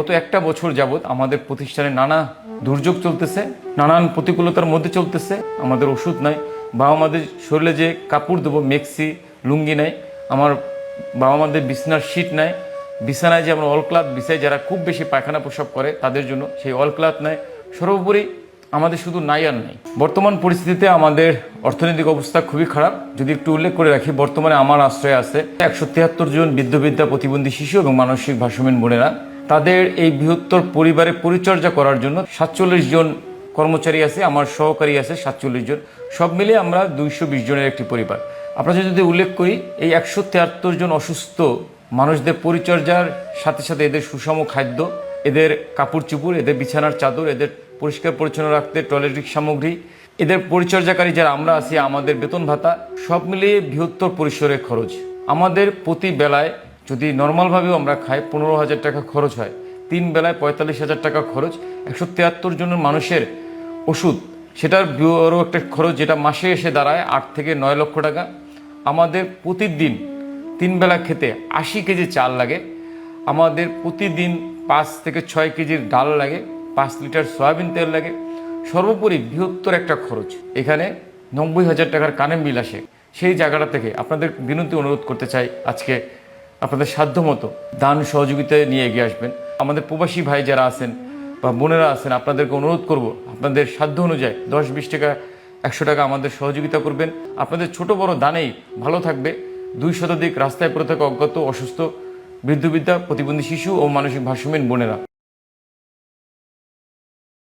গত একটা বছর যাবৎ আমাদের প্রতিষ্ঠানে নানা দুর্যোগ চলতেছে, নানান প্রতিকূলতার মধ্যে চলতেছে। আমাদের ওষুধ নাই। বাবা আমাদের শরীরে যে কাপড় দেবো মেক্সি, লুঙ্গি নাই। আমার বাবা মাদের বিছনার শীট নাই। বিছানায় যে আমরা অলক্লাথ বিছাই, যারা খুব বেশি পায়খানা প্রসব করে, তাদের জন্য সেই অলক্লাথ নাই। সর্বোপরি আমাদের শুধু নাই আর নাই। বর্তমান পরিস্থিতিতে আমাদের অর্থনৈতিক অবস্থা খুবই খারাপ। যদি একটু উল্লেখ করে রাখি, বর্তমানে আমার আশ্রয় আছে একশো তিয়াত্তর জন বৃদ্ধবিদ্যা প্রতিবন্ধী শিশু এবং মানসিক ভাষামীন বোনেরা। তাদের এই বৃহত্তর পরিবারে পরিচর্যা করার জন্য সাতচল্লিশ জন কর্মচারী আছে, আমার সহকারী আছে সাতচল্লিশ জন। সব মিলিয়ে আমরা দুইশো বিশ জনের একটি পরিবার। আপনাদের যদি উল্লেখ করি, এই একশো তিয়াত্তর জন অসুস্থ মানুষদের পরিচর্যার সাথে সাথে এদের সুষম খাদ্য, এদের কাপড় চুপুর এদের বিছানার চাদর, এদের পরিষ্কার পরিচ্ছন্ন রাখতে টয়লেটিক সামগ্রী, এদের পরিচর্যাকারী যারা আমরা আছি, আমাদের বেতন ভাতা, সব মিলিয়ে বৃহত্তর পরিসরের খরচ। আমাদের প্রতি বেলায় যদি নর্মালভাবেও আমরা খাই, পনেরো হাজার টাকা খরচ হয়। তিন বেলায় পঁয়তাল্লিশ হাজার টাকা খরচ, একশো তিয়াত্তর জনের মানুষের ওষুধ, সেটার বড় একটা খরচ যেটা মাসে এসে দাঁড়ায় আট থেকে নয় লক্ষ টাকা। আমাদের প্রতিদিন তিন বেলা খেতে আশি কেজি চাল লাগে। আমাদের প্রতিদিন পাঁচ থেকে ছয় কেজির ডাল লাগে, পাঁচ লিটার সয়াবিন তেল লাগে। সর্বোপরি বৃহত্তর একটা খরচ। এখানে নব্বই হাজার টাকার কানে বিল আসে। সেই জায়গাটা থেকে আপনাদের বিনতি অনুরোধ করতে চাই আজকে আপনাদের সাধ্য মতো দান সহযোগিতায় নিয়ে এগিয়ে আসবেন। আমাদের প্রবাসী ভাই যারা আছেন বা বোনেরা আছেন, আপনাদেরকে অনুরোধ করব, আপনাদের সাধ্য অনুযায়ী দশ বিশ টাকা, একশো টাকা আমাদের সহযোগিতা করবেন। আপনাদের ছোট বড় দানেই ভালো থাকবে। দুই শতাধিক রাস্তায় পড়ে থাকা অজ্ঞাত, অসুস্থ বৃদ্ধবিদ্যা প্রতিবন্ধী শিশু ও মানসিক ভারসাম্যহীন বোনেরা।